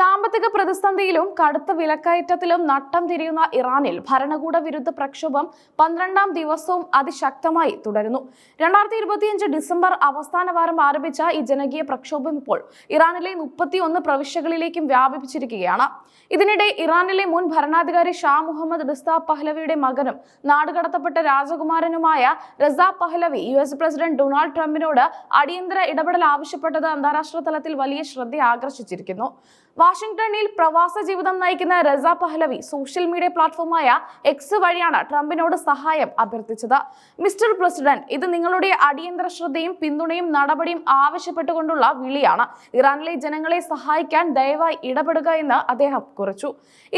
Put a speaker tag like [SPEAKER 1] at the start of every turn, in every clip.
[SPEAKER 1] സാമ്പത്തിക പ്രതിസന്ധിയിലും കടുത്ത വിലക്കയറ്റത്തിലും നട്ടം തിരിയുന്ന ഇറാനിൽ ഭരണകൂട വിരുദ്ധ പ്രക്ഷോഭം പന്ത്രണ്ടാം ദിവസവും അതിശക്തമായി തുടരുന്നു. രണ്ടായിരത്തി ഇരുപത്തിയഞ്ച് ഡിസംബർ അവസാന വാരം ആരംഭിച്ച ഈ ജനകീയ പ്രക്ഷോഭം ഇപ്പോൾ ഇറാനിലെ മുപ്പത്തിയൊന്ന് പ്രവിശ്യകളിലേക്കും വ്യാപിപ്പിച്ചിരിക്കുകയാണ്. ഇതിനിടെ ഇറാനിലെ മുൻ ഭരണാധികാരി ഷാ മുഹമ്മദ് റിസ്താ പഹ്ലവിയുടെ മകനും നാടുകടത്തപ്പെട്ട രാജകുമാരനുമായ Reza Pahlavi U S president Donald ട്രംപിനോട് അടിയന്തര ഇടപെടൽ ആവശ്യപ്പെട്ടത് അന്താരാഷ്ട്ര തലത്തിൽ വലിയ ശ്രദ്ധ ആകർഷിച്ചിരിക്കുന്നു. വാഷിംഗ്ടണിൽ പ്രവാസ ജീവിതം നയിക്കുന്ന റസ പഹ്ലവി സോഷ്യൽ മീഡിയ പ്ലാറ്റ്ഫോമായ എക്സ് വഴിയാണ് ട്രംപിനോട് സഹായം അഭ്യർത്ഥിച്ചത്. മിസ്റ്റർ പ്രസിഡന്റ് ഇത് നിങ്ങളുടെ അടിയന്തര ശ്രദ്ധയും പിന്തുണയും നടപടിയും ആവശ്യപ്പെട്ടുകൊണ്ടുള്ള വിളിയാണ്. ഇറാനിലെ ജനങ്ങളെ സഹായിക്കാൻ ദയവായി ഇടപെടുക എന്ന് അദ്ദേഹം കുറിച്ചു.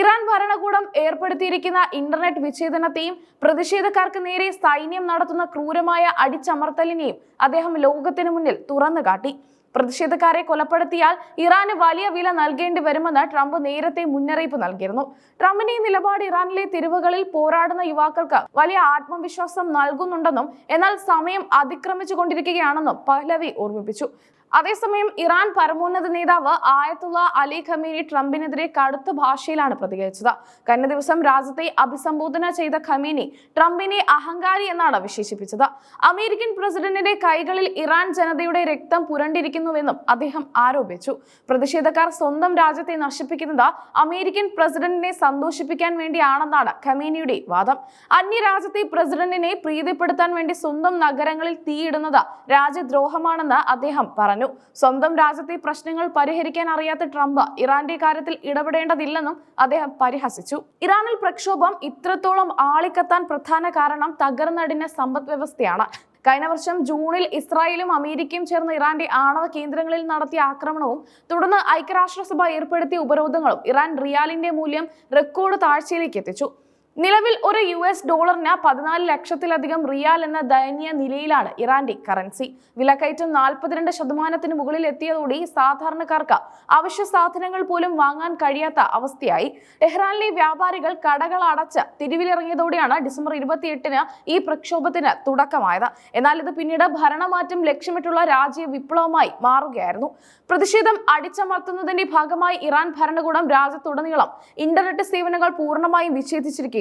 [SPEAKER 1] ഇറാൻ ഭരണകൂടം ഏർപ്പെടുത്തിയിരിക്കുന്ന ഇന്റർനെറ്റ് വിച്ഛേദനത്തെയും പ്രതിഷേധക്കാർക്ക് നേരെ സൈന്യം നടത്തുന്ന ക്രൂരമായ അടിച്ചമർത്തലിനെയും അദ്ദേഹം ലോകത്തിനു മുന്നിൽ തുറന്നു കാട്ടി പ്രതിഷേധക്കാരെ കൊലപ്പെടുത്തിയാൽ ഇറാന് വലിയ വില നൽകേണ്ടി വരുമെന്ന് ട്രംപ് നേരത്തെ മുന്നറിയിപ്പ് നൽകിയിരുന്നു. ട്രംപിന്റെ ഈ നിലപാട് ഇറാനിലെ തെരുവുകളിൽ പോരാടുന്ന യുവാക്കൾക്ക് വലിയ ആത്മവിശ്വാസം നൽകുന്നുണ്ടെന്നും എന്നാൽ സമയം അതിക്രമിച്ചു കൊണ്ടിരിക്കുകയാണെന്നും പഹ്ലവി ഓർമ്മിപ്പിച്ചു. അതേസമയം ഇറാൻ പരമോന്നത നേതാവ് ആയത്തുള്ള അലി ഖമീനി ട്രംപിനെതിരെ കടുത്ത ഭാഷയിലാണ് പ്രതികരിച്ചത്. കഴിഞ്ഞ ദിവസം രാജ്യത്തെ അഭിസംബോധന ചെയ്ത ഖമീനി ട്രംപിനെ അഹങ്കാരി എന്നാണ് വിശേഷിപ്പിച്ചത്. അമേരിക്കൻ പ്രസിഡന്റിന്റെ കൈകളിൽ ഇറാൻ ജനതയുടെ രക്തം പുരണ്ടിരിക്കുന്നുവെന്നും അദ്ദേഹം ആരോപിച്ചു. പ്രതിഷേധക്കാർ സ്വന്തം രാജ്യത്തെ നശിപ്പിക്കുന്നത് അമേരിക്കൻ പ്രസിഡന്റിനെ സന്തോഷിപ്പിക്കാൻ വേണ്ടിയാണെന്നാണ് ഖമീനിയുടെ വാദം. അന്യരാജ്യത്തെ പ്രസിഡന്റിനെ പ്രീതിപ്പെടുത്താൻ വേണ്ടി സ്വന്തം നഗരങ്ങളിൽ തീയിടുന്നത് രാജ്യദ്രോഹമാണെന്ന് അദ്ദേഹം പറഞ്ഞു. സ്വന്തം രാജ്യത്തെ പ്രശ്നങ്ങൾ പരിഹരിക്കാൻ അറിയാത്ത ട്രംപ് ഇറാന്റെ കാര്യത്തിൽ ഇടപെടേണ്ടതില്ലെന്നും അദ്ദേഹം പരിഹസിച്ചു. ഇറാനിൽ പ്രക്ഷോഭം ഇത്രത്തോളം ആളിക്കത്താൻ പ്രധാന കാരണം തകർന്നടിഞ്ഞ സമ്പദ് വ്യവസ്ഥയാണ്. കഴിഞ്ഞ വർഷം ജൂണിൽ ഇസ്രായേലും അമേരിക്കയും ചേർന്ന് ഇറാന്റെ ആണവ കേന്ദ്രങ്ങളിൽ നടത്തിയ ആക്രമണവും തുടർന്ന് ഐക്യരാഷ്ട്രസഭ ഏർപ്പെടുത്തിയ ഉപരോധങ്ങളും ഇറാൻ റിയാലിന്റെ മൂല്യം റെക്കോർഡ് താഴ്ചയിലേക്ക് എത്തിച്ചു. നിലവിൽ ഒരു യു എസ് ഡോളറിന് പതിനാല് ലക്ഷത്തിലധികം റിയാൽ എന്ന ദയനീയ നിലയിലാണ് ഇറാന്റെ കറൻസി. വിലക്കയറ്റം നാൽപ്പത്തിരണ്ട് ശതമാനത്തിന് മുകളിൽ എത്തിയതോടെ സാധാരണക്കാർക്ക് അവശ്യ സാധനങ്ങൾ പോലും വാങ്ങാൻ കഴിയാത്ത അവസ്ഥയായി. ടെഹ്റാനിലെ വ്യാപാരികൾ കടകൾ അടച്ച് തിരിവിലിറങ്ങിയതോടെയാണ് ഡിസംബർ ഇരുപത്തിയെട്ടിന് ഈ പ്രക്ഷോഭത്തിന് തുടക്കമായത്. എന്നാൽ ഇത് പിന്നീട് ഭരണമാറ്റം ലക്ഷ്യമിട്ടുള്ള രാജ്യ വിപ്ലവമായി മാറുകയായിരുന്നു. പ്രതിഷേധം അടിച്ചമർത്തുന്നതിന്റെ ഭാഗമായി ഇറാൻ ഭരണകൂടം രാജ്യത്തുടനീളം ഇന്റർനെറ്റ് സേവനങ്ങൾ പൂർണമായും വിച്ഛേദിച്ചിരിക്കുകയാണ്.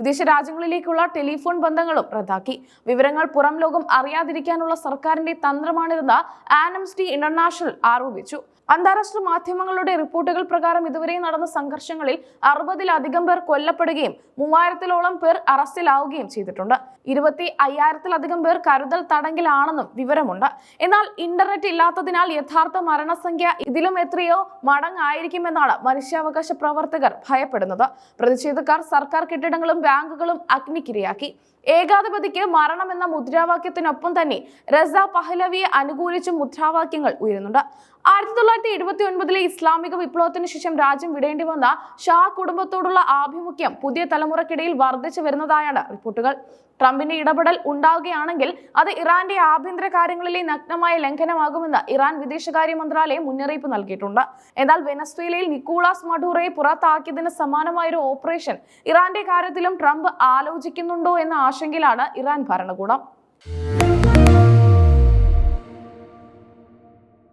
[SPEAKER 1] വിദേശ രാജ്യങ്ങളിലേക്കുള്ള ടെലിഫോൺ ബന്ധങ്ങളും റദ്ദാക്കി. വിവരങ്ങൾ പുറം ലോകം അറിയാതിരിക്കാനുള്ള സർക്കാരിന്റെ തന്ത്രമാണിതെന്ന് ആനംസ്റ്റി ഇന്റർനാഷണൽ ആരോപിച്ചു. അന്താരാഷ്ട്ര മാധ്യമങ്ങളുടെ റിപ്പോർട്ടുകൾ പ്രകാരം ഇതുവരെ നടന്ന സംഘർഷങ്ങളിൽ അറുപതിലധികം പേർ കൊല്ലപ്പെടുകയും മൂവായിരത്തിലോളം പേർ അറസ്റ്റിലാവുകയും ചെയ്തിട്ടുണ്ട്. ഇരുപത്തി അയ്യായിരത്തിലധികം പേർ കരുതൽ തടങ്കിലാണെന്നും വിവരമുണ്ട്. എന്നാൽ ഇന്റർനെറ്റ് ഇല്ലാത്തതിനാൽ യഥാർത്ഥ മരണസംഖ്യ ഇതിലും എത്രയോ മടങ്ങായിരിക്കുമെന്നാണ് മനുഷ്യാവകാശ പ്രവർത്തകർ ഭയപ്പെടുന്നത്. പ്രതിഷേധക്കാർ സർക്കാർ കെട്ടിടങ്ങളും ബാങ്കുകളും അഗ്നിക്കിരയാക്കി. ഏകാധിപതിക്ക് മരണമെന്ന മുദ്രാവാക്യത്തിനൊപ്പം തന്നെ റസ പഹ്ലവിയെ അനുകൂലിച്ച് മുദ്രാവാക്യങ്ങൾ ഉയരുന്നുണ്ട്. ആയിരത്തി തൊള്ളായിരത്തി എഴുപത്തി ഒൻപതിലെ ഇസ്ലാമിക വിപ്ലവത്തിന് ശേഷം രാജ്യം വിടേണ്ടി വന്ന ഷാ കുടുംബത്തോടുള്ള ആഭിമുഖ്യം പുതിയ തലമുറക്കിടയിൽ വർദ്ധിച്ചു വരുന്നതായാണ് റിപ്പോർട്ടുകൾ. ട്രംപിന്റെ ഇടപെടൽ ഉണ്ടാവുകയാണെങ്കിൽ അത് ഇറാന്റെ ആഭ്യന്തര കാര്യങ്ങളിലെ നഗ്നമായ ലംഘനമാകുമെന്ന് ഇറാൻ വിദേശകാര്യ മന്ത്രാലയം മുന്നറിയിപ്പ് നൽകിയിട്ടുണ്ട്. എന്നാൽ വെനസ്വേലയിൽ നിക്കോളാസ് മഡൂറയെ പുറത്താക്കിയതിന് സമാനമായ ഒരു ഓപ്പറേഷൻ ഇറാന്റെ കാര്യത്തിലും ട്രംപ് ആലോചിക്കുന്നുണ്ടോ എന്ന ആശങ്കയിലാണ് ഇറാൻ ഭരണകൂടം.